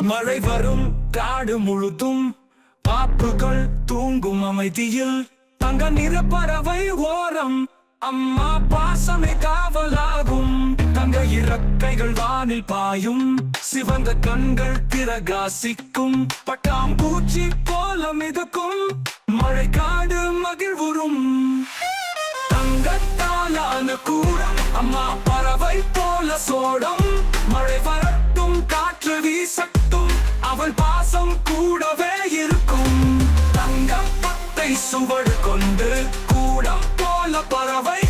மழை வரும் காடு முழுதும் பாப்புகள் தூங்கும் அமைதியில் தங்க நிற பறவை ஓரம். அம்மா பாசமே காவலாகும். தங்க இறக்கைகள் வானில் பாயும். சிவந்த கண்கள் பிரகாசிக்கும். பட்டாம்பூச்சி போல மிதக்கும். மழை காடு மகிழ்வுறும். தங்கத்தாலான கூடம். அம்மா பறவை போல சோடம். மழை வரட்டும் காற்று வீசட்டும். அவள் பாசம் கூடவே இருக்கும். தங்கம் பத்தை சுவடு கொண்டு கூடம் போல பறவை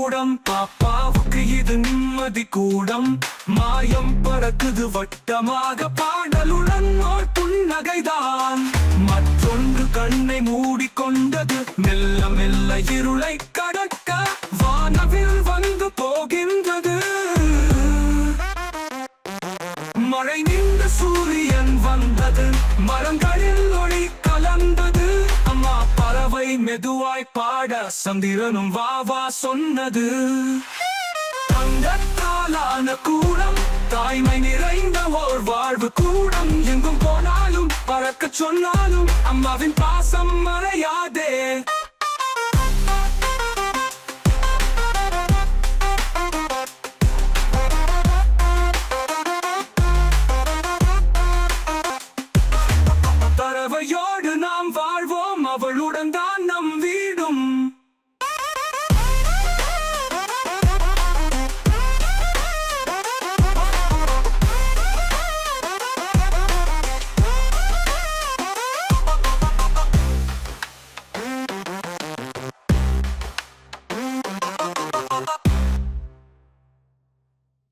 கூடம். பாப்பாவுக்கு இது நிம்மதி கூடம். மாயம் பறக்குது வட்டமாக. பாடலுடன் புன்னகைதான் மற்றொன்று கண்ணை மூடிக்கொண்டது. மெல்ல மெல்ல இருளை கடக்க வானவில் வந்து போகின்றது. மழை நின்று சூரியன் வந்தது. மரங்களில் மெதுவாய் பாட சந்திரனும் வா வா சொன்னது. தங்கத்தாலான கூடம் தாய்மை நிறைந்த ஓர் வாழ்வு கூடம். எங்கும் போனாலும் பறக்க சொன்னாலும் அம்மாவின் பாசம் மறையாதே.